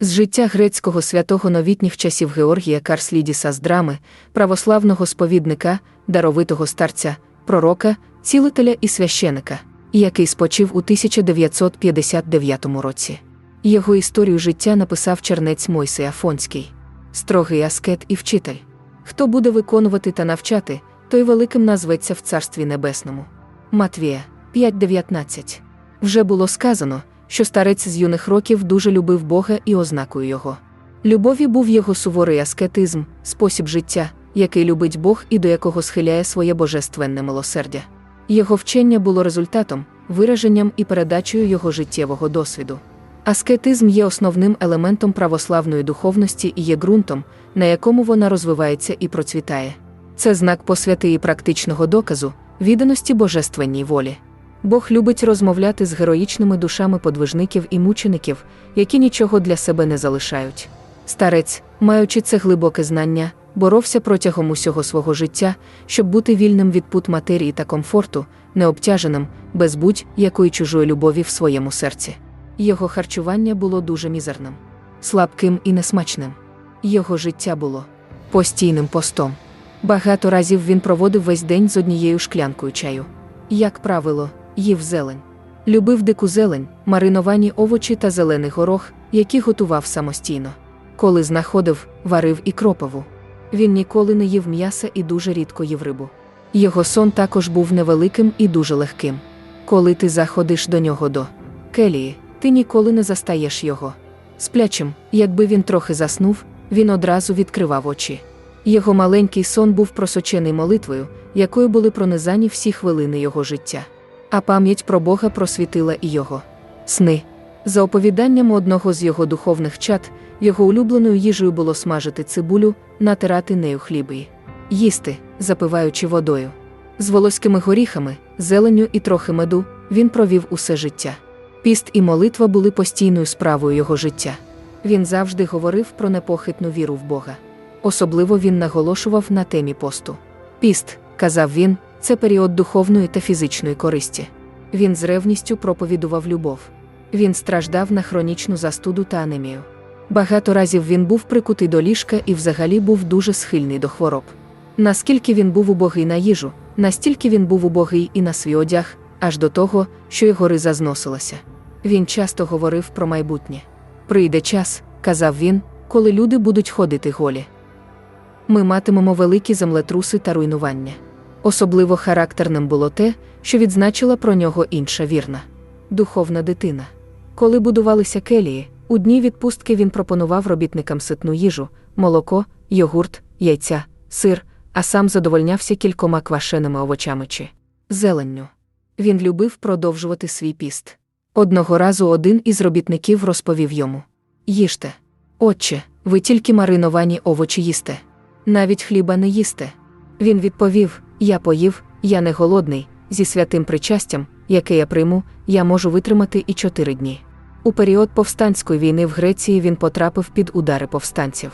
З життя грецького святого новітніх часів Георгія Карслідіса з драми, православного сповідника, даровитого старця, пророка, цілителя і священика, який спочив у 1959 році. Його історію життя написав чернець Мойсей Афонський, строгий аскет і вчитель. Хто буде виконувати та навчати, той великим назветься в Царстві Небесному. Матвія 5.19. Вже було сказано, що старець з юних років дуже любив Бога і ознакою його. Любові був його суворий аскетизм, спосіб життя, який любить Бог і до якого схиляє своє божественне милосердя. Його вчення було результатом, вираженням і передачею його життєвого досвіду. Аскетизм є основним елементом православної духовності і є ґрунтом, на якому вона розвивається і процвітає. Це знак посвяти і практичного доказу, відданості божественній волі. Бог любить розмовляти з героїчними душами подвижників і мучеників, які нічого для себе не залишають. Старець, маючи це глибоке знання, боровся протягом усього свого життя, щоб бути вільним від пут матерії та комфорту, необтяженим, без будь-якої чужої любові в своєму серці. Його харчування було дуже мізерним, слабким і несмачним. Його життя було постійним постом. Багато разів він проводив весь день з однією шклянкою чаю. Як правило, їв зелень. Любив дику зелень, мариновані овочі та зелений горох, які готував самостійно. Коли знаходив, варив і кропову. Він ніколи не їв м'яса і дуже рідко їв рибу. Його сон також був невеликим і дуже легким. Коли ти заходиш до нього до келії, ти ніколи не застаєш його. Сплячим, якби він трохи заснув, він одразу відкривав очі. Його маленький сон був просочений молитвою, якою були пронизані всі хвилини його життя. А пам'ять про Бога просвітила і його сни. За оповіданням одного з його духовних чат, його улюбленою їжею було смажити цибулю, натирати нею хліби, їсти, запиваючи водою. З волоськими горіхами, зеленню і трохи меду він провів усе життя. Піст і молитва були постійною справою його життя. Він завжди говорив про непохитну віру в Бога. Особливо він наголошував на темі посту. Піст, казав він, це період духовної та фізичної користі. Він з ревністю проповідував любов. Він страждав на хронічну застуду та анемію. Багато разів він був прикутий до ліжка і взагалі був дуже схильний до хвороб. Наскільки він був убогий на їжу, настільки він був убогий і на свій одяг, аж до того, що його риза зносилася. Він часто говорив про майбутнє. Прийде час, казав він, коли люди будуть ходити голі. Ми матимемо великі землетруси та руйнування. Особливо характерним було те, що відзначила про нього інша вірна духовна дитина. Коли будувалися келії, у дні відпустки він пропонував робітникам ситну їжу, молоко, йогурт, яйця, сир, а сам задовольнявся кількома квашеними овочами чи зеленню. Він любив продовжувати свій піст. Одного разу один із робітників розповів йому: Їжте, отче, ви тільки мариновані овочі їсте. Навіть хліба не їсте. Він відповів: Я поїв, я не голодний, зі святим причастям, яке я прийму, я можу витримати і чотири дні. У період повстанської війни в Греції він потрапив під удари повстанців.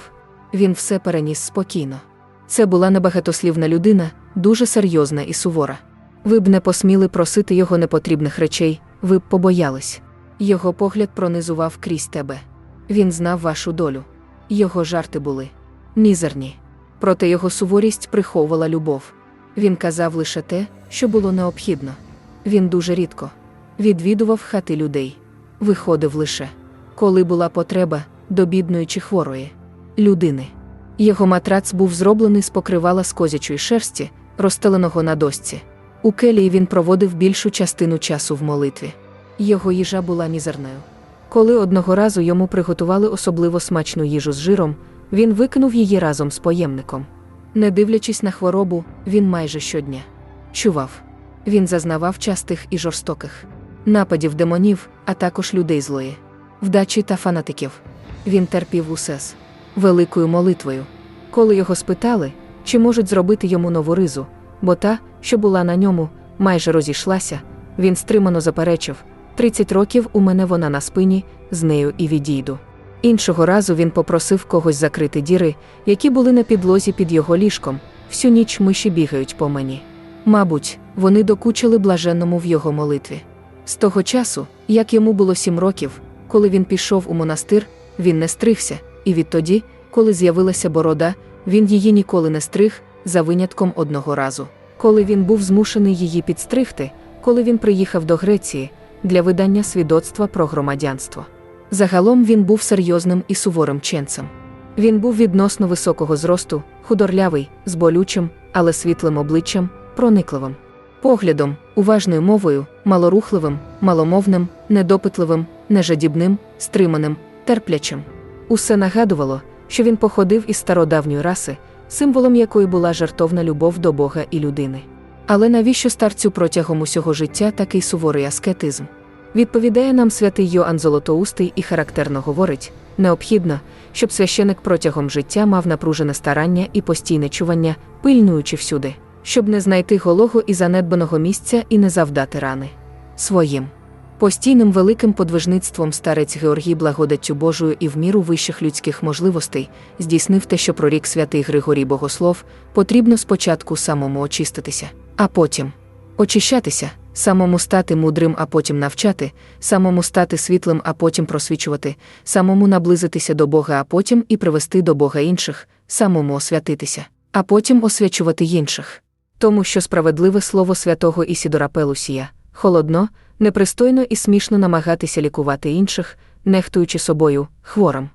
Він все переніс спокійно. Це була небагатослівна людина, дуже серйозна і сувора. Ви б не посміли просити його непотрібних речей, ви б побоялись. Його погляд пронизував крізь тебе. Він знав вашу долю. Його жарти були мізерні. Проте його суворість приховувала любов. Він казав лише те, що було необхідно. Він дуже рідко відвідував хати людей. Виходив лише, коли була потреба до бідної чи хворої людини. Його матрац був зроблений з покривала з козячої шерсті, розстеленого на досці. У келії він проводив більшу частину часу в молитві. Його їжа була мізерною. Коли одного разу йому приготували особливо смачну їжу з жиром, він викинув її разом з поємником. Не дивлячись на хворобу, він майже щодня чував. Він зазнавав частих і жорстоких нападів демонів, а також людей злої, вдачі та фанатиків. Він терпів усе з великою молитвою. Коли його спитали, чи можуть зробити йому нову ризу, бо та, що була на ньому, майже розійшлася, він стримано заперечив: 30 років у мене вона на спині, з нею і відійду. Іншого разу він попросив когось закрити діри, які були на підлозі під його ліжком. Всю ніч миші бігають по мені. Мабуть, вони докучили блаженному в його молитві. З того часу, як йому було сім років, коли він пішов у монастир, він не стригся, і відтоді, коли з'явилася борода, він її ніколи не стриг, за винятком одного разу. Коли він був змушений її підстригти, коли він приїхав до Греції для видання свідоцтва про громадянство. Загалом він був серйозним і суворим ченцем. Він був відносно високого зросту, худорлявий, з болючим, але світлим обличчям, проникливим. Поглядом, уважною мовою, малорухливим, маломовним, недопитливим, нежадібним, стриманим, терплячим. Усе нагадувало, що він походив із стародавньої раси, символом якої була жартовна любов до Бога і людини. Але навіщо старцю протягом усього життя такий суворий аскетизм? Відповідає нам святий Йоанн Золотоустий і характерно говорить: необхідно, щоб священик протягом життя мав напружене старання і постійне чування, пильнуючи всюди, щоб не знайти голого і занедбаного місця і не завдати рани своїм. Постійним великим подвижництвом старець Георгій благодаттю Божою і в міру вищих людських можливостей здійснив те, що прорік святий Григорій Богослов, потрібно спочатку самому очиститися, а потім очищатися, самому стати мудрим, а потім навчати, самому стати світлим, а потім просвічувати, самому наблизитися до Бога, а потім і привести до Бога інших, самому освятитися, а потім освячувати інших. Тому що справедливе слово святого Ісідора Пелусія холодно, непристойно і смішно намагатися лікувати інших, нехтуючи собою, хворим.